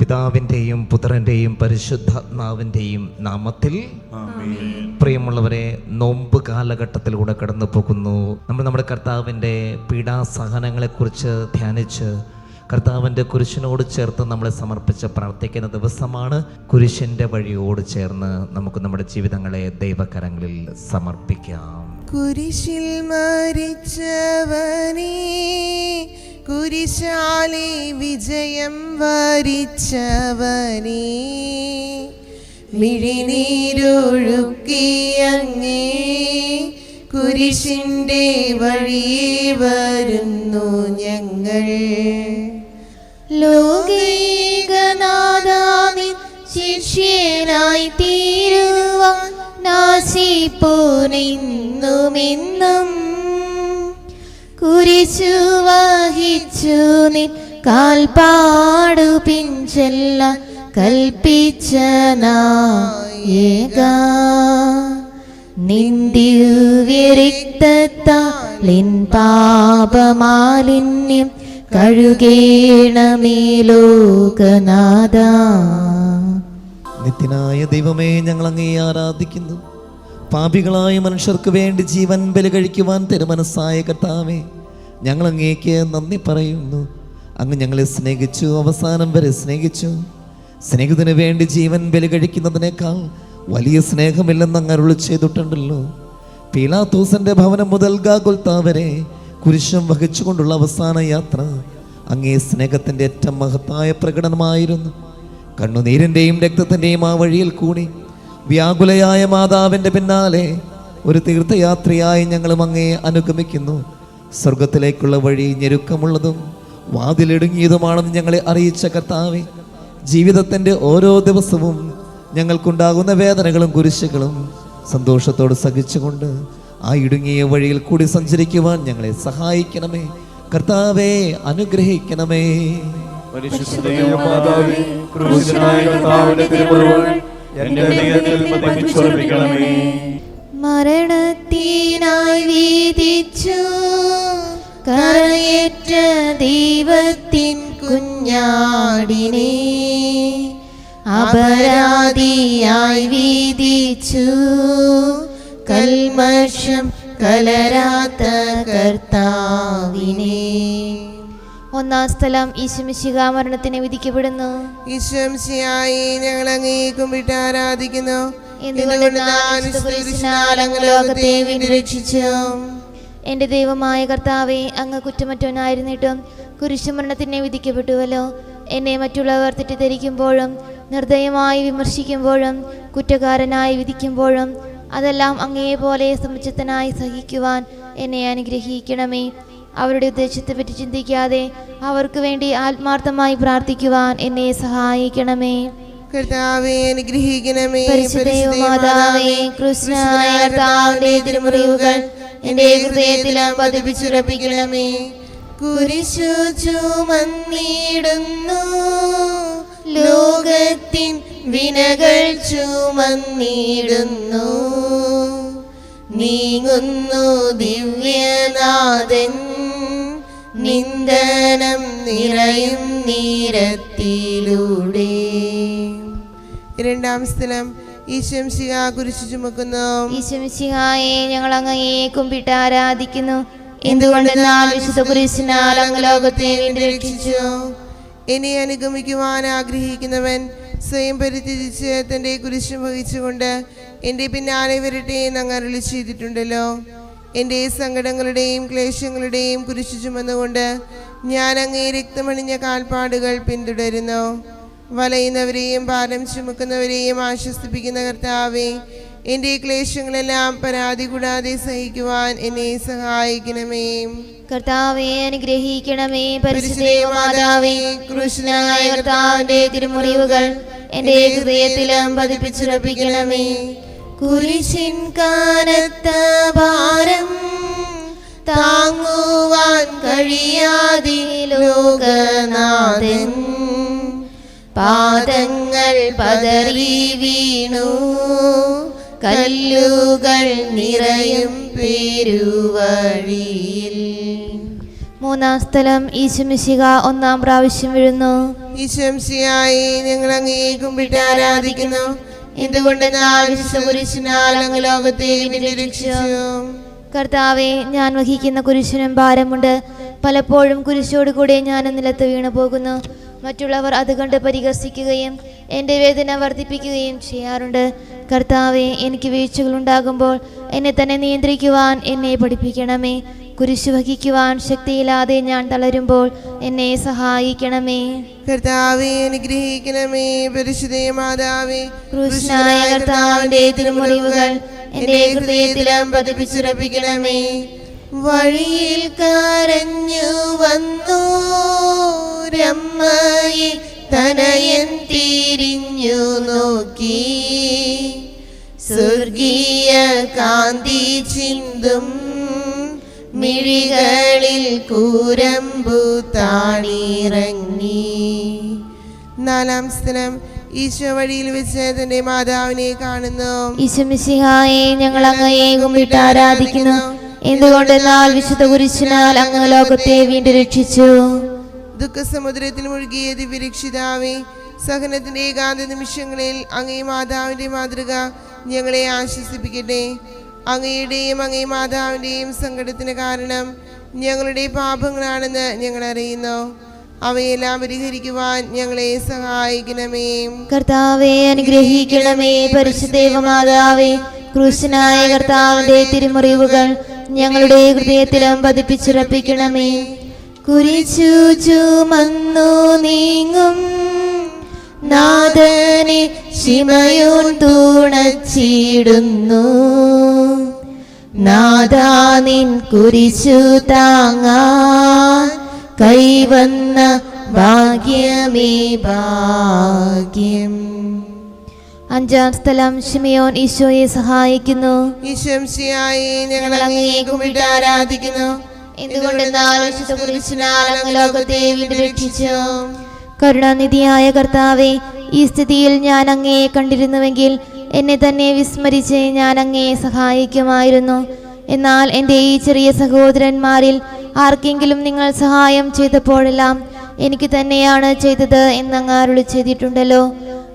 പിതാവിന്റെയും പുത്രന്റെയും പരിശുദ്ധാത്മാവിന്റെയും നാമത്തിൽ പ്രിയമുള്ളവരെ നോമ്പ് കാലഘട്ടത്തിലൂടെ കടന്നു പോകുന്നു. നമ്മൾ നമ്മുടെ കർത്താവിന്റെ പീഡാസഹനങ്ങളെക്കുറിച്ച് ധ്യാനിച്ച് കർത്താവിന്റെ കുരിശിനോട് ചേർത്ത് നമ്മളെ സമർപ്പിച്ച് പ്രാർത്ഥിക്കുന്ന ദിവസമാണ് കുരിശിന്റെ വഴിയോട് ചേർന്ന് നമുക്ക് നമ്മുടെ ജീവിതങ്ങളെ ദൈവകരങ്ങളിൽ സമർപ്പിക്കാം. കുരിശിൽ മരിച്ചവനേ കുരിശാലെ വിജയം വരിച്ചവനേ. മിഴിനീരൊഴുക്കിയങ്ങേ കുരിശിന്റെ വഴിയെ വരുന്നു ഞങ്ങൾ. ലോകീകനാദാമി ശിഷ്യനായി തീരുവാൻ നാശിപ്പോനെന്നുമെന്നും കുരിശു വഹിച്ചു നിൻ കാൽപാടു പിഞ്ചെല്ല കൽപ്പിച്ചനായേക നിന്ദിവ്യരിക്തത്താലിൻ പാപമാലിന്യം കഴുകേണമേ ലോകനാഥ. നിത്യനായ ദൈവമേ ഞങ്ങൾ അങ്ങേ ആരാധിക്കുന്നു. പാപികളായ മനുഷ്യർക്ക് വേണ്ടി ജീവൻ ബലി കഴിക്കുവാൻ തിരുമനസ്സായ കർത്താവേ ഞങ്ങൾ അങ്ങേക്ക് നന്ദി പറയുന്നു. അങ്ങ് ഞങ്ങളെ സ്നേഹിച്ചു അവസാനം വരെ സ്നേഹിച്ചു. സ്നേഹത്തിന് വേണ്ടി ജീവൻ ബലി കഴിക്കുന്നതിനേക്കാൾ വലിയ സ്നേഹമില്ലെന്ന് അങ്ങ് അരുളി ചെയ്തിട്ടുണ്ടല്ലോ. പീലാത്തോസന്റെ ഭവനം മുതൽ ഗാഗുൽത്ത വരെ കുരിശം വഹിച്ചുകൊണ്ടുള്ള അവസാന യാത്ര അങ്ങേ സ്നേഹത്തിന്റെ ഏറ്റവും മഹത്തായ പ്രകടനമായിരുന്നു. കണ്ണുനീരിന്റെയും രക്തത്തിന്റെയും ആ വഴിയിൽ കൂടി വ്യാകുലയായ മാതാവിന്റെ പിന്നാലെ ഒരു തീർത്ഥയാത്രയായി ഞങ്ങളും അങ്ങേ അനുഗമിക്കുന്നു. സ്വർഗത്തിലേക്കുള്ള വഴി ഞെരുക്കമുള്ളതും വാതിലിടുങ്ങിയതുമാണെന്ന് ഞങ്ങളെ അറിയിച്ച കർത്താവെ ജീവിതത്തിന്റെ ഓരോ ദിവസവും ഞങ്ങൾക്കുണ്ടാകുന്ന വേദനകളും കുരിശുകളും സന്തോഷത്തോട് സഹിച്ചുകൊണ്ട് ആ ഇടുങ്ങിയ വഴിയിൽ കൂടി സഞ്ചരിക്കുവാൻ ഞങ്ങളെ സഹായിക്കണമേ. കർത്താവേ അനുഗ്രഹിക്കണമേ. മരണത്തിനായി വീതിച്ചു. കരയേറ്റ ദൈവത്തിൻ കുഞ്ഞാടിനെ അപരാധിയായി വീതിച്ചു. കൽമഷം കലരാത്ത കർത്താവിനെ. ഒന്നാം സ്ഥലം ഈശുമിശിക മരണത്തിന് വിധിക്കപ്പെടുന്നു. ഈശ്വംശിയായി ഞങ്ങൾ അങ്ങേ കുമ്പിട്ട് ആരാധിക്കുന്നു. എന്തുകൊണ്ട് ലോകത്തെ രക്ഷിച്ചു എന്റെ ദൈവമായ കർത്താവെ അങ്ങ് കുറ്റമറ്റവനായിരുന്നിട്ടും കുരിശുമരണത്തിനെ വിധിക്കപ്പെട്ടുവല്ലോ. എന്നെ മറ്റുള്ളവർ തെറ്റിദ്ധരിക്കുമ്പോഴും നിർദ്ദയമായി വിമർശിക്കുമ്പോഴും കുറ്റക്കാരനായി വിധിക്കുമ്പോഴും അതെല്ലാം അങ്ങേപോലെ സമുചിതനായി സഹിക്കുവാൻ എന്നെ അനുഗ്രഹിക്കണമേ. അവരുടെ ഉദ്ദേശത്തെപ്പറ്റി ചിന്തിക്കാതെ അവർക്ക് വേണ്ടി ആത്മാർത്ഥമായി പ്രാർത്ഥിക്കുവാൻ എന്നെ സഹായിക്കണമേ. കർത്താവെ അനുഗ്രഹിക്കണമേ. മാതാവേ കൃഷ്ണനായ തിരുമുറിവുകൾ എന്റെ ഹൃദയത്തിലും പതിപ്പിച്ചുറപ്പിക്കണമേ. കുരിശു ചുമന്നിടുന്നു ലോകത്തിൻ വിനകൾ ചുമന്നിടുന്നു. നീങ്ങുന്നു ദിവ്യനാഥൻ. നിന്ദനം നിറയും നീരത്തിലൂടെ. രണ്ടാം സ്ഥലം. ഈശംശിക കുരിശു ചുമക്കുന്നു. ഈശമിശിഹായെ ഞങ്ങൾ അങ്ങയെ കുമ്പിട്ട് ആരാധിക്കുന്നു. എന്തുകൊണ്ടെന്നാൽ വിശുദ്ധ കുരിശിനാൽ അങ്ങ് ലോകത്തെ രക്ഷിച്ചു എന്നെ അനുഗമിക്കുവാൻ ആഗ്രഹിക്കുന്നവൻ സ്വയം പരിത്യജിച്ച് തന്റെ കുരിശും വഹിച്ചുകൊണ്ട് എന്റെ പിന്നാലെ വരട്ടെ എന്ന് അങ്ങ് അരുളി ചെയ്തിട്ടുണ്ടല്ലോ. എന്റെ സങ്കടങ്ങളുടെയും ക്ലേശങ്ങളുടെയും കുരിശു ചുമന്നുകൊണ്ട് ഞാൻ അങ്ങേ രക്തമണിഞ്ഞ കാൽപ്പാടുകൾ പിന്തുടരുന്നു. വലയുന്നവരെയും ഭാരം ചുമക്കുന്നവരെയും ആശ്വസിപ്പിക്കുന്ന കർത്താവേ എന്റെ ക്ലേശങ്ങളെല്ലാം പരാതി കൂടാതെ സഹിക്കുവാൻ എന്നെ സഹായിക്കണമേ. കർത്താവെ അനുഗ്രഹിക്കണമേ പരിശുദ്ധയോ മാതാവേ കൃഷ്ണനായ കർത്താവിന്റെ തിരുമുറിവുകൾ എന്റെ ഹൃദയത്തിലും പതിപ്പിച്ചുറപ്പിക്കണമേ. കുരിശിൻ കാനത്ത ഭാരം താങ്ങുവാൻ കഴിയാതെ ലോകനാഥൻ പാദങ്ങൾ പതറി വീണു. കല്ലുകൾ നിറയും പെരുവഴിയിൽ. മൂന്നാം സ്ഥലം ഈശംശിക ഒന്നാം പ്രാവശ്യം വീഴുന്നു. ഈശംസിയായി ഞങ്ങൾ അങ്ങേ കുമ്പിട്ട് ആരാധിക്കുന്നു. എന്തുകൊണ്ട് ലോകത്തെ നിരീക്ഷിച്ചു കർത്താവെ ഞാൻ വഹിക്കുന്ന കുരിശിനും ഭാരമുണ്ട്. പലപ്പോഴും കുരിശോട് കൂടെ ഞാൻ നിലത്ത് വീണു പോകുന്നു മറ്റുള്ളവർ അത് കണ്ട് പരിഹസിക്കുകയും എന്റെ വേദന വർദ്ധിപ്പിക്കുകയും ചെയ്യാറുണ്ട്. കർത്താവെ എനിക്ക് വീഴ്ചകൾ ഉണ്ടാകുമ്പോൾ എന്നെ തന്നെ നിയന്ത്രിക്കുവാൻ എന്നെ പഠിപ്പിക്കണമേ. കുരിശു വഹിക്കുവാൻ ശക്തിയില്ലാതെ ഞാൻ തളരുമ്പോൾ എന്നെ സഹായിക്കണമേ. കർത്താവെ അനുഗ്രഹിക്കണമേ. പരിശുദ്ധേ മാതാവേ കൃഷ്ണായ തിരുമുറിവുകൾ എന്റെ ഹൃദയത്തിലും പതിപ്പിച്ചുറപ്പിക്കണമേ. വഴിയിൽ കരഞ്ഞു വന്നു. രമ്മയെ തനയൻ തിരിഞ്ഞു നോക്കി. സ്വർഗീയ കാന്തി ചിന്തും മിഴികളിൽ കൂരമ്പു താണിറങ്ങി. നാലാം സ്ഥലം ഈശോ വഴിയിൽ വെച്ച് തന്റെ മാതാവിനെ കാണുന്നു. ഈശമിസിഹായെ ഞങ്ങൾ അങ്ങയെ കുമ്പിട്ട് ആരാധിക്കുന്നു. എന്തുകൊണ്ടെന്നാൽ വിശുദ്ധ കുരിശിനാൽ അങ്ങ് ലോകത്തെ വീണ്ടും രക്ഷിച്ചു? ദുഃഖസമുദ്രത്തിൽ മുഴുകിയ ദിവ്യരക്ഷിതാവേ സഹനത്തിന്റെ ഏകാന്ത നിമിഷങ്ങളിൽ അങ്ങേ മാതാവിന്റെ മാതൃക ഞങ്ങളെ ആശ്വസിപ്പിക്കട്ടെ. അങ്ങയുടെയും അങ്ങേ മാതാവിന്റെയും സങ്കടത്തിന് കാരണം ഞങ്ങളുടെ പാപങ്ങളാണെന്ന് ഞങ്ങൾ അറിയുന്നു. അവയെല്ലാം പരിഹരിക്കുവാൻ ഞങ്ങളെ സഹായിക്കണമേ. കർത്താവെ അനുഗ്രഹിക്കണമേ. പരിശുദ്ധേവമാതാവേ ക്രൂശനായ കർത്താവിന്റെ തിരുമുറിവുകൾ ഞങ്ങളുടെ ഹൃദയത്തിലും പതിപ്പിച്ചുറപ്പിക്കണമേ കുരിച്ചു ചുമന്നു നീങ്ങും. നാഥനെ ശിമയോൻ തൂണച്ചിടുന്നു. നാദാ നിൻ കുരിശു താങ്ങാൻ കൈവന്ന ഭാഗ്യമേ ഭാഗ്യം. അഞ്ചാം സ്ഥലം ഷിമിയോൻ ഈശോയെ സഹായിക്കുന്നു. ഞങ്ങൾ ആരാധിക്കുന്നു. എന്തുകൊണ്ടെന്നാൽ ലോകത്തെ രക്ഷിച്ചു കരുണാനിധിയായ കർത്താവെ ഈ സ്ഥിതിയിൽ ഞാൻ അങ്ങയെ കണ്ടിരുന്നുവെങ്കിൽ എന്നെ തന്നെ വിസ്മരിച്ച് ഞാൻ അങ്ങയെ സഹായിക്കുമായിരുന്നു. എന്നാൽ എന്റെ ഈ ചെറിയ സഹോദരന്മാരിൽ ആർക്കെങ്കിലും നിങ്ങൾ സഹായം ചെയ്തപ്പോഴെല്ലാം എനിക്ക് തന്നെയാണ് ചെയ്തത് എന്നങ്ങ് അരുളി ചെയ്തിട്ടുണ്ടല്ലോ.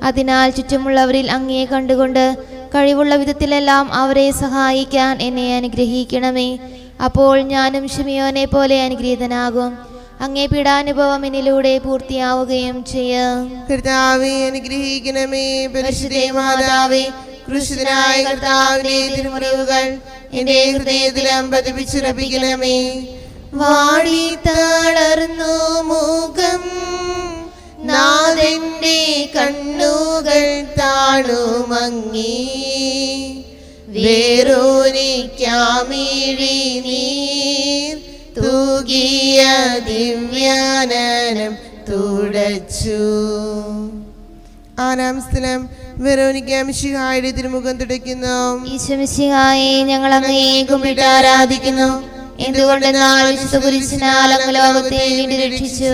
അതിനാൽ ചുറ്റുമുള്ളവരിൽ അങ്ങയെ കണ്ടുകൊണ്ട് കഴിവുള്ള വിധത്തിലെല്ലാം അവരെ സഹായിക്കാൻ എന്നെ അനുഗ്രഹിക്കണമേ. അപ്പോൾ ഞാനും ഷിമിയോനെ പോലെ അനുഗ്രഹീതനാകും. അങ്ങേ പീഡാനുഭവം എന്നിലൂടെ പൂർത്തിയാവുകയും ചെയ്യാം. കർത്താവെ അനുഗ്രഹിക്കണമേ. പരിശുദ്ധേ മാതാവേ വാടി തളർന്നു മുഖം നാഥന്റെ കണ്ണുകൾ താണുമങ്ങി. വേറോനിക്കാമിഴി നീർ തൂകിയ ദിവ്യാനനം തുടച്ചു. ആറാം സ്ഥലം വെറോനിക്ക മിശിഹായുടെ തിരുമുഖം തുടയ്ക്കുന്നു. ഈശ്വമിശിഹായെ ഞങ്ങൾ അങ്ങയെ കുമ്പിട്ട് ആരാധിക്കുന്നു. എന്തുകൊണ്ടെന്നാൽ വിശുദ്ധ കുരിശിനാൽ അങ്ങ് ലോകത്തെ വീണ്ടും രക്ഷിച്ചു.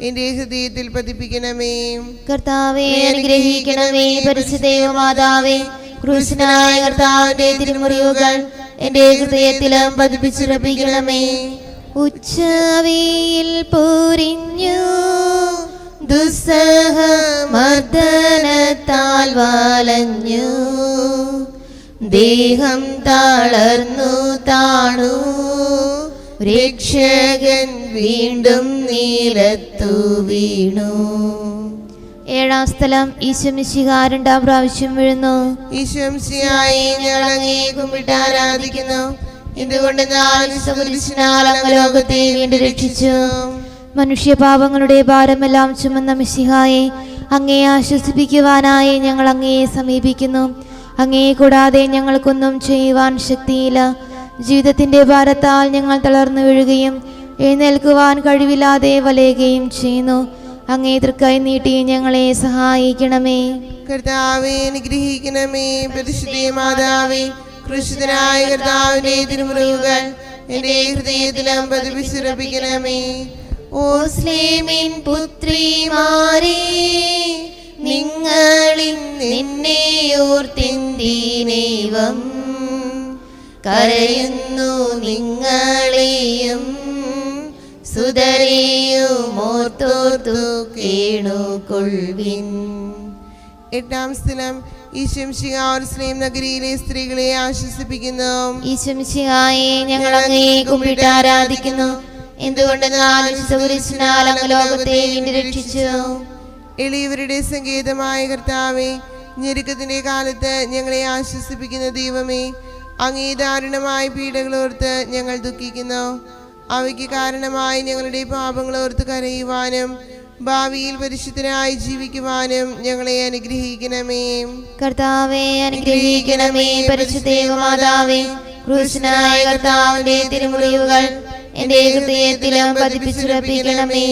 എന്റെ ഹൃദയത്തിൽ പതിപ്പിക്കണമേ. കർത്താവെ അനുഗ്രഹിക്കണമേ പരിശുദ്ധേവ മാതാവേ ക്രൂശനായ കർത്താവിന്റെ തിരുമുറിവുകൾ എന്റെ ഹൃദയത്തിലും പതിപ്പിച്ചുറപ്പിക്കണമേ. ഉച്ചവിയിൽ പൊരിഞ്ഞു ദുസ്സഹ മർദ്ദനത്താൽ വാലഞ്ഞു. ദേഹം തളർന്നു താണു. രക്ഷകൻ വീണ്ടും നീലത്തു വീണു. ഏഴാം സ്ഥലം ഈശ്വമിശിക രണ്ടാം പ്രാവശ്യം വീഴുന്നു. ഈശംസിയായി ഞങ്ങൾ അങ്ങേ കുമ്പിട്ട് ആരാധിക്കുന്നു. എന്തുകൊണ്ട് ലോകത്തെ വീണ്ടും രക്ഷിച്ചു. മനുഷ്യപാപങ്ങളുടെ ഭാരമെല്ലാം ചുമന്ന മിശിഹായെ അങ്ങയെ ആശ്വസിപ്പിക്കുവാനായി ഞങ്ങൾ അങ്ങയെ സമീപിക്കുന്നു. അങ്ങയെ കൂടാതെ ഞങ്ങൾക്കൊന്നും ചെയ്യുവാൻ ശക്തിയില്ല. ജീവിതത്തിന്റെ ഭാരത്താൽ ഞങ്ങൾ തളർന്നു വീഴുകയും എഴുന്നേൽക്കുവാൻ കഴിവില്ലാതെ വലയുകയും ചെയ്യുന്നു. അങ്ങേ തൃക്കൈ നീട്ടി ഞങ്ങളെ സഹായിക്കണമേ. കർത്താവെ അനുഗ്രഹിക്കണമേ. പരിശുദ്ധ മാതാവേ കൃഷിതനായ കർത്താവിന്റെ തിരുമുറിവുകൾ എന്റെ ഹൃദയത്തിലും പതിപ്പിച്ചുറപ്പിക്കണമേ ഓ സ്ലേമിൻ പുത്രിമാരെ നിങ്ങളിൽ നിന്നെ ഓർത്തിന്തീനേവം കരയുന്നു നിങ്ങളെയും സുതരെയും ഓർത്തോർത്തു കേണുകൊള്ളിൻ എട്ടാം സ്ഥലം ഈശംശികാസ്ലീം നഗരിയിലെ സ്ത്രീകളെ ആശ്വസിപ്പിക്കുന്നു. ഈശ്വമിശിഹായെ ഞങ്ങൾ അങ്ങയെ കുമ്പിട്ട് ആരാധിക്കുന്നു. എന്തുകൊണ്ടെന്നാൽ വിശുദ്ധകുരിശിനാൽ അങ്ങ് ലോകത്തെ രക്ഷിച്ചു എളിയവരുടെ സങ്കേതമായ കർത്താവെ ഞെരുക്കത്തിന്റെ കാലത്ത് ഞങ്ങളെ ആശ്വസിപ്പിക്കുന്ന ദൈവമേ അങ്ങേ ദാരുണമായ പീഡകളോർത്ത് ഞങ്ങൾ ദുഃഖിക്കുന്നു. അവയ്ക്ക് കാരണമായി ഞങ്ങളുടെ പാപങ്ങളോർത്ത് കരയുവാനും ഭാവിയിൽ പരിശുദ്ധനായി ജീവിക്കുവാനും ഞങ്ങളെ അനുഗ്രഹിക്കണമേ. കർത്താവേ അനുഗ്രഹിക്കണമേ പരിശുദ്ധേവമാതാവേ ക്രൂശനായ കർത്താവിന്റെ തിരുമുറിവുകൾ എന്റെ ഹൃദയത്തിലും പതിപ്പിച്ചുറപ്പിക്കണമേ.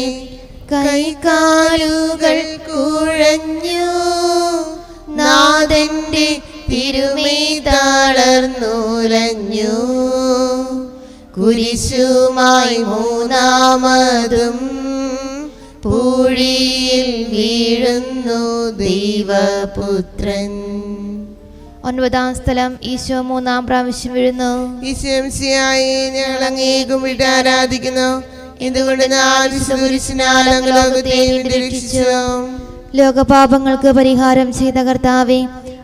കൈകാലുകൾ കുഴഞ്ഞു നാഥന്റെ തിരുമേ തളർന്നുലഞ്ഞു കുരിശുമായി മൂന്നാമതും പൂഴിയിൽ വീഴുന്നു ദൈവപുത്രൻ. ഒൻപതാം സ്ഥലം ഈശോ മൂന്നാം പ്രാവശ്യം വീഴുന്നു. ഈശംസിയായി ഞങ്ങൾ അങ്ങേ വിട്ട് ആരാധിക്കുന്നു. എന്തുകൊണ്ട് ലോകപാപങ്ങൾക്ക് പരിഹാരം ചെയ്ത കർത്താവെ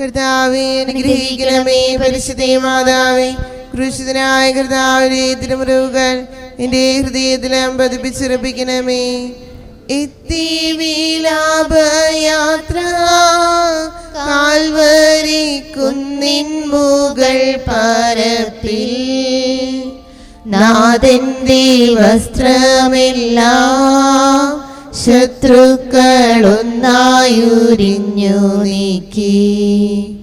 കർത്താവെ അനുഗ്രഹിക്കണമേ പരിശുദ്ധ മാതാവേ. ക്രൂശിതനായ കർത്താവിന്റെ തിരുമുറിവുകൾ എന്റെ ഹൃദയത്തിലും പതിപ്പിച്ചുറപ്പിക്കണമേ. എത്തി വിലാപയാത്ര കാൽവരി കുന്നിൻ മുകൾ പരപ്പിൽ. നാഥന്റെ വസ്ത്രമെല്ലാം ശത്രുക്കളൊന്നായുരിഞ്ഞു നീക്കി.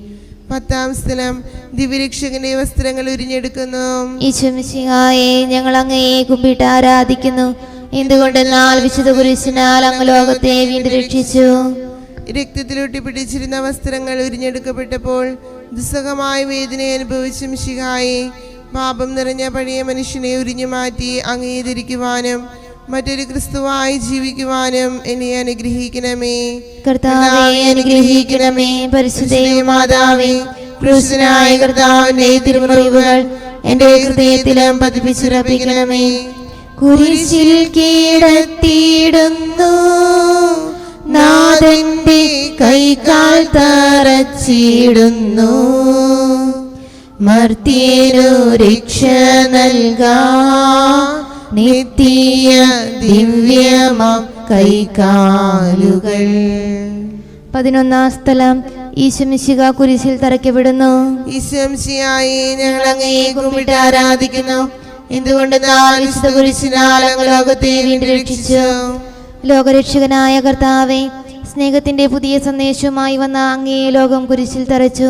പത്താം സ്ഥലം ദിവ്യരക്ഷകന്റെ വസ്ത്രങ്ങൾ ഉരിഞ്ഞെടുക്കുന്നു. ഈശ്വമിശിഹായെ ഞങ്ങൾ അങ്ങയെ കുമ്പിട്ട് ആരാധിക്കുന്നു. എന്തുകൊണ്ടെന്നാൽ വിശുദ്ധ കുരിശിനാൽ അങ്ങ് ലോകത്തെ വീണ്ടും രക്ഷിച്ചു. രക്തത്തിലൊട്ടി പിടിച്ചിരുന്ന വസ്ത്രങ്ങൾ ഉരിഞ്ഞെടുക്കപ്പെട്ടപ്പോൾ ദുസ്സഹമായ വേദന അനുഭവിച്ച മിശിഹായെ. പാപം നിറഞ്ഞ പഴയ മനുഷ്യനെ ഉരിഞ്ഞു മാറ്റി അംഗീകരിക്കുവാനും മറ്റൊരു ക്രിസ്തുവായി ജീവിക്കുവാനും എന്നെ അനുഗ്രഹിക്കണമേ. കർത്താവെ അനുഗ്രഹിക്കണമേ. പരിശുദ്ധേ മാതാവേ കൃഷ്ണനായ കർത്താവിന്റെ തിരുമുറിവുകൾ എന്റെ ഹൃദയത്തിലും പതിപ്പിച്ചുറപ്പിക്കണമേ. കുരിശിൽ കീടത്തിയിടുന്നു. നാഥന്റെ കൈകാൽ തറച്ചിടുന്നു. മർത്തിയനു രക്ഷ നൽകാ. നിത്യ ദിവ്യമാം കൈകാലുകൾ പതിനൊന്നാം സ്ഥലം ഈശമിശിക കുരിശിൽ തറയ്ക്കപ്പെടുന്നു ഈശംശിയായി ഞങ്ങൾ അങ്ങയെ കുമ്പിട്ട് ആരാധിക്കുന്നു. എന്തുകൊണ്ട് വിശുദ്ധ കുരിശിനാൽ ലോകത്തെ വീണ്ടും രക്ഷിച്ചു? ലോകരക്ഷകനായ കർത്താവെ സ്നേഹത്തിന്റെ പുതിയ സന്ദേശവുമായി വന്ന അങ്ങേ ലോകം കുരിശിൽ തറച്ചു.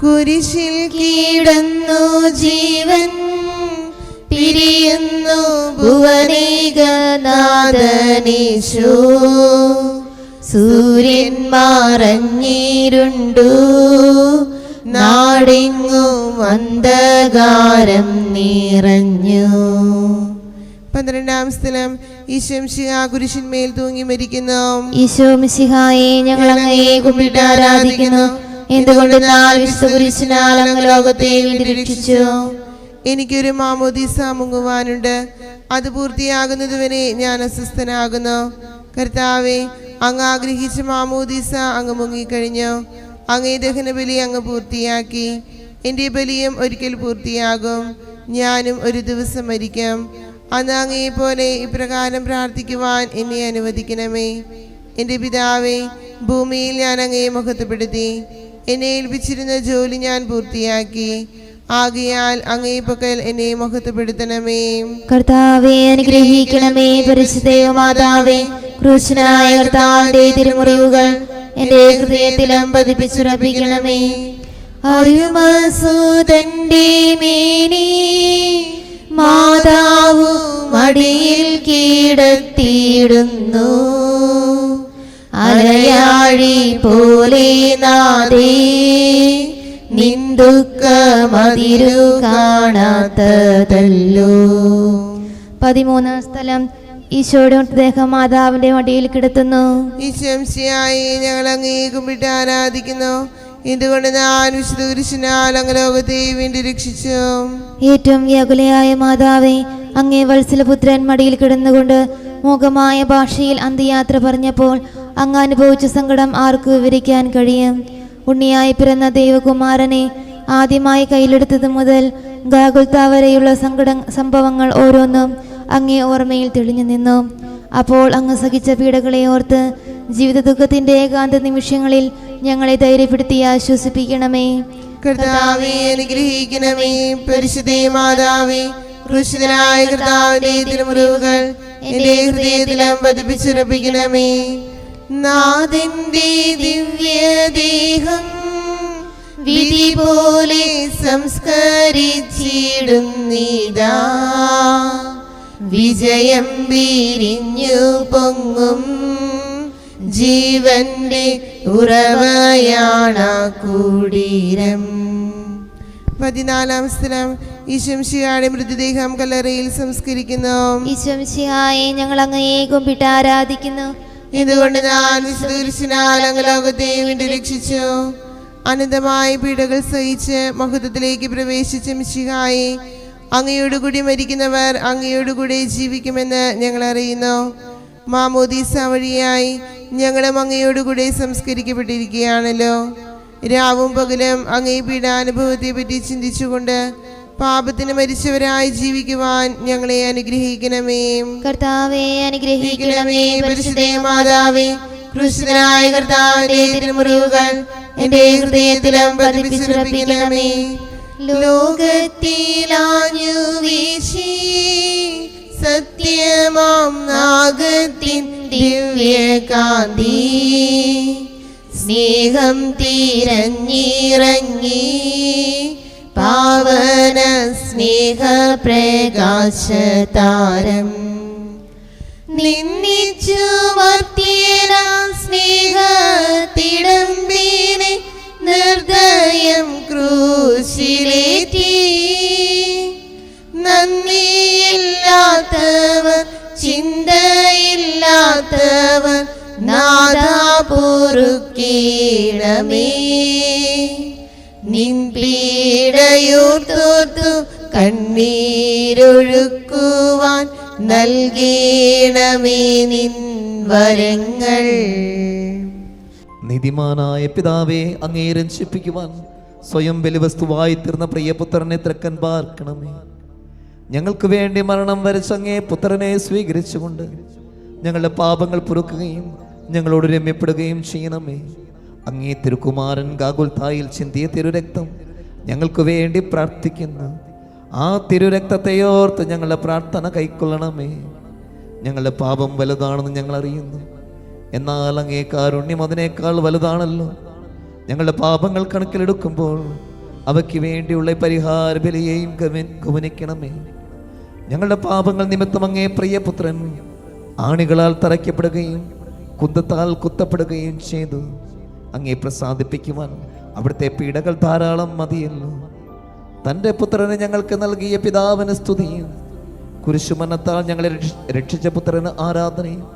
കുരിശിൽ കീടുന്നു ജീവൻ പിരിയുന്നു ഭുവനേകനാഥനീശോ. സൂര്യൻ മറഞ്ഞിരുണ്ടു നാടിങ്ങു അന്ധകാരം നിറഞ്ഞു. പന്ത്രണ്ടാം സ്ഥലം കുരിശിന്മേൽ തൂങ്ങി മരിക്കുന്നു. ഈശോ മിശിഹായെ ഞങ്ങൾ അങ്ങയെ കുമ്പിട്ട് ആരാധിക്കുന്നു. എന്തുകൊണ്ടെന്നാൽ ലോകത്തെ രക്ഷിച്ചു? എനിക്കൊരു മാമോദീസ മുങ്ങുവാനുണ്ട്. അത് പൂർത്തിയാകുന്നതുവരെ ഞാൻ അസ്വസ്ഥനാകുന്നു. കർത്താവെ അങ്ങ് ആഗ്രഹിച്ച മാമോദീസ അങ്ങ് മുങ്ങിക്കഴിഞ്ഞു. അങ്ങേ ദഹനബലി അങ്ങ് പൂർത്തിയാക്കി. എന്റെ ബലിയും ഒരിക്കൽ പൂർത്തിയാകും. ഞാനും ഒരു ദിവസം മരിക്കും. അന്ന് അങ്ങയെ പോലെ ഇപ്രകാരം പ്രാർത്ഥിക്കുവാൻ എന്നെ അനുവദിക്കണമേ. എന്റെ പിതാവേ ഭൂമിയിൽ ഞാൻ അങ്ങയെ മുഖത്തപ്പെടുത്തി എന്നെ ഏൽപ്പിച്ചിരുന്ന ജോലി ഞാൻ പൂർത്തിയാക്കി. ആകിയാൽ അങ്ങേ പക്കൽ എന്നെ മുഖത്തപ്പെടുത്തണമേ കർത്താവെ അനുഗ്രഹിക്കണമേ പരിശുദ്ധയോ മാതാവേ ക്രൂശനായ കർത്താവിന്റെ തിരുമുറിവുകൾ എന്റെ ഹൃദയത്തിലും പതിപ്പിച്ചുറപ്പിക്കണമേ. അരുമസൂതന്റെ മേനി മാതാവു മടിയിൽ കീടത്തിയിടുന്നു. അലയാഴി പോലെ നാദേ നിന്ദുക്ക മതിരു കാണാത്തതല്ലോ. പതിമൂന്നാം സ്ഥലം ഈശോയുടെ മൃതദേഹം മാതാവിന്റെ മടിയിൽ കിടത്തുന്നു. ഈശംസിയായി ഞങ്ങൾ അങ്ങേ കുമ്പിട്ട് ആരാധിക്കുന്നു. എന്തുകൊണ്ട് ഞാൻ വിശുദ്ധ കുരിശിനാൽ അങ്ങ് ലോകത്തെ വീണ്ടും രക്ഷിച്ചു. ഏറ്റവും വ്യാകുലയായ മാതാവേ അങ്ങേ വത്സലപുത്രൻ മടിയിൽ കിടന്നുകൊണ്ട് മൂകമായ ഭാഷയിൽ അന്ത്യയാത്ര പറഞ്ഞപ്പോൾ അങ്ങ് അനുഭവിച്ച സങ്കടം ആർക്ക് വിവരിക്കാൻ കഴിയും? ഉണ്ണിയായി പിറന്ന ദൈവകുമാരനെ ആദ്യമായി കയ്യിലെടുത്തത് മുതൽ ഗാഗുൽത്ത വരെയുള്ള സങ്കട സംഭവങ്ങൾ ഓരോന്നും അങ്ങേ ഓർമ്മയിൽ തെളിഞ്ഞു നിന്നു. അപ്പോൾ അങ്ങ് സഹിച്ച പീഡകളെ ഓർത്ത് ജീവിത ദുഃഖത്തിന്റെ ഏകാന്ത നിമിഷങ്ങളിൽ ഞങ്ങളെ ധൈര്യപ്പെടുത്തി ആശ്വസിപ്പിക്കണമേ. കർത്താവെ അനുഗ്രഹിക്കണമേ. പരിശുദ്ധേ മാതാവേ കർത്താവിന്റെ നാഥന്റെ ദിവ്യദേഹം വിധി പോലെ സംസ്കരിച്ചിടുന്നിതാ. വിജയം വിരിഞ്ഞു പൊങ്ങും ജീവന്റെ ഉറവയാണ കൂടീരം. പതിനാലാം സ്ഥലം. ഈശംശിയായ മൃതദേഹം കല്ലറയിൽ സംസ്കരിക്കുന്നു. ഈശംശിയായ ഞങ്ങൾ അങ്ങയെ കുമ്പിട്ട് ആരാധിക്കുന്നു. ഇതുകൊണ്ട് ഞാൻ വിശുദ്ധീർശനാൽ അങ്ങ് ലോകത്തെ വീണ്ടും രക്ഷിച്ചു. അനന്തമായ പീഡകൾ സഹിച്ച് മഹത്വത്തിലേക്ക് പ്രവേശിച്ച മിശിഹായി അങ്ങയോടുകൂടി മരിക്കുന്നവർ അങ്ങയോടുകൂടി ജീവിക്കുമെന്ന് ഞങ്ങൾ അറിയുന്നു. മാമോദീസ വഴിയായി ഞങ്ങളും അങ്ങയോടുകൂടി സംസ്കരിക്കപ്പെട്ടിരിക്കുകയാണല്ലോ. രാവും പകലും അങ്ങേ പീഡാനുഭവത്തെ പറ്റി ചിന്തിച്ചുകൊണ്ട് പാപത്തിന് മരിച്ചവരായി ജീവിക്കുവാൻ ഞങ്ങളെ അനുഗ്രഹിക്കണമേ. കർത്താവേ അനുഗ്രഹിക്കണമേ ഗ്രഹിക്കണമേ പരിശുദ്ധേ മാതാവേ. കൃഷ്ണനായ കർത്താവിന്റെ തിരുമുറിവുകൾ എന്റെ ഹൃദയത്തിലും പതിപ്പിച്ചുറപ്പിക്കണമേ. ലോകത്തിലാഞ്ഞു വീശി സത്യമാം നാഗത്തിൻ ദിവ്യകാന്തി. സ്നേഹം തിരഞ്ഞിറങ്ങി പാവന സ്നേഹ പ്രകാശതാരം നിന്നിച്ചു മർത്തിയന സ്നേഹത്തിടമ്പിനെ നിർദ്ദയം ക്രൂശിലേറ്റി. നന്ദിയില്ലാത്തവർ ചിന്തയില്ലാത്തവർ നാദാപുറുക്കീടമേ നിൻ പീഡയൂർത്തോർത്തു കണ്ണീരൊഴുക്കുവാൻ നൽകീണമേ നിൻ വരങ്ങൾ. നീതിമാനായ പിതാവെ അങ്ങേ രഞ്ജിപ്പിക്കുവാൻ സ്വയം ബലിവസ്തുവായി തീർന്ന പ്രിയപുത്രനെ തിരക്കൻ പാർക്കണമേ. ഞങ്ങൾക്ക് വേണ്ടി മരണം വരച്ച അങ്ങേ പുത്രനെ സ്വീകരിച്ചുകൊണ്ട് ഞങ്ങളുടെ പാപങ്ങൾ പൊറുക്കുകയും ഞങ്ങളോട് രമ്യപ്പെടുകയും ചെയ്യണമേ. അങ്ങേ തിരുക്കുമാരൻ ഗാഗുൽത്തായിൽ ചിന്തിയ തിരുരക്തം ഞങ്ങൾക്ക് വേണ്ടി പ്രാർത്ഥിക്കുന്നു. ആ തിരുരക്തത്തെയോർത്ത് ഞങ്ങളുടെ പ്രാർത്ഥന കൈക്കൊള്ളണമേ. ഞങ്ങളുടെ പാപം വലുതാണെന്ന് ഞങ്ങൾ അറിയുന്നു എന്നാൽ അങ്ങേ കാരുണ്യം അതിനേക്കാൾ വലുതാണല്ലോ. ഞങ്ങളുടെ പാപങ്ങൾ കണക്കിലെടുക്കുമ്പോൾ അവയ്ക്ക് വേണ്ടിയുള്ള പരിഹാര ബലിയെയും ഗമ- ഗമനിക്കണമേ ഞങ്ങളുടെ പാപങ്ങൾ നിമിത്തം അങ്ങേ പ്രിയപുത്രൻ ആണികളാൽ തറയ്ക്കപ്പെടുകയും കുന്തത്താൽ കുത്തപ്പെടുകയും ചെയ്തു. അങ്ങേ പ്രസാദിപ്പിക്കുവാൻ അവിടുത്തെ പീഡകൾ ധാരാളം മതിയല്ലോ തന്റെ പുത്രനെ ഞങ്ങൾക്ക് നൽകിയ പിതാവിന് സ്തുതിയും. കുരിശുമരണത്താൽ ഞങ്ങളെ രക്ഷിച്ച പുത്രന് ആരാധനയും.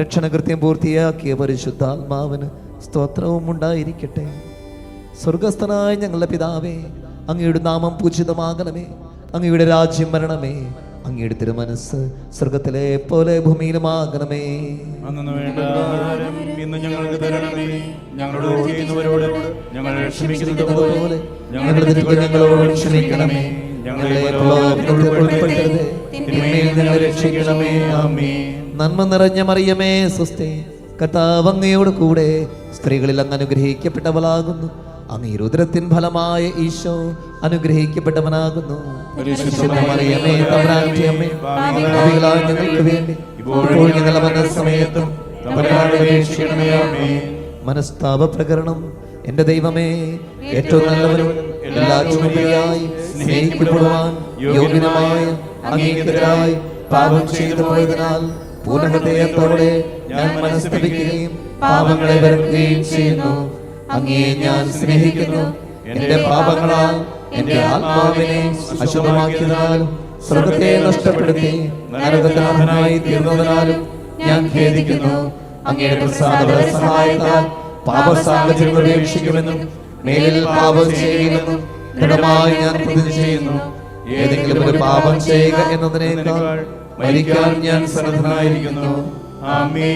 രക്ഷണകൃത്യം പൂർത്തിയാക്കിയ പരിശുദ്ധാത്മാവിന് സ്തോത്രവും ഉണ്ടായിരിക്കട്ടെ. സ്വർഗസ്ഥനായ ഞങ്ങളുടെ പിതാവേ അങ്ങയുടെ നാമം പൂജിതമാകണമേ. അങ്ങയുടെ രാജ്യം വരണമേ. അങ്ങയുടെ തിരുമനസ് സ്വർഗത്തിലെ പോലെ ഭൂമിയിലുമാകണമേ ഇന്ന് ഞങ്ങൾക്ക് തരണമേ. ഞങ്ങളോട് ചെയ്യുന്നവരോട് ഞങ്ങൾ ക്ഷമിക്കുന്നത് പോലെ ഞങ്ങളുടെ തെറ്റുകൾ ഞങ്ങളോട് ക്ഷമിക്കണമേ. ഞങ്ങളെ പ്രലോഭനത്തിൽ ഉൾപ്പെടുത്തരുത് തിന്മയിൽ ഞങ്ങളെ രക്ഷിക്കണമേ. നന്മ നിറഞ്ഞ മറിയമേ സ്വസ്തി കർത്താവ് അങ്ങയോട് കൂടെ സ്ത്രീകളിൽ അങ്ങ് അനുഗ്രഹിക്കപ്പെട്ടവളാകുന്നു. അങ്ങ് ഈ രുദ്രത്തിൻ ഫലമായ ഈശോ അനുഗ്രഹിക്കപ്പെട്ടവനാകുന്നു. ഞങ്ങൾക്ക് വേണ്ടി ഇപ്പോഴും ഞങ്ങളുടെ മനസ്സമയത്തും മനസ്താപ പ്രകരണം എന്റെ ദൈവമേ ഏറ്റവും നല്ലവനും എല്ലാ ചുമതലയായി സ്നേഹിക്കപ്പെടുവാൻ യോഗ്യനമായ അംഗീകൃതരായി പാപം ചെയ്തു പോയതിനാൽ പൂർണഹൃദയത്തോടെ ഞാൻ മനസ്തപിക്കുകയും പാപങ്ങളെ വരുത്തുകയും ചെയ്യുന്നു. അങ്ങേ ഞാൻ സ്നേഹിക്കുന്നു. എന്റെ പാപങ്ങളാൽ എന്റെ ആത്മാവിനെ അശുഭമാക്കിയതിനാലും സ്വർഗത്തെ നഷ്ടപ്പെടുത്തി നരകത്തിനാഥനായി തീർന്നതിനാലും ഞാൻ ഖേദിക്കുന്നു. അങ്ങയുടെ പ്രസാദ സഹായത്താൽ പാപ സാഹചര്യം ഉപേക്ഷിക്കുമെന്നും മേലിൽ പാപം ചെയ്യുമെന്നും ദൃഢമായി ഞാൻ പ്രതിജ്ഞ ചെയ്യുന്നു. ഏതെങ്കിലും ഒരു പാപം ചെയ്യുക എന്നതിനേക്കാൾ മരിക്കാൻ ഞാൻ സന്നദ്ധനായിരിക്കുന്നു. ആമേ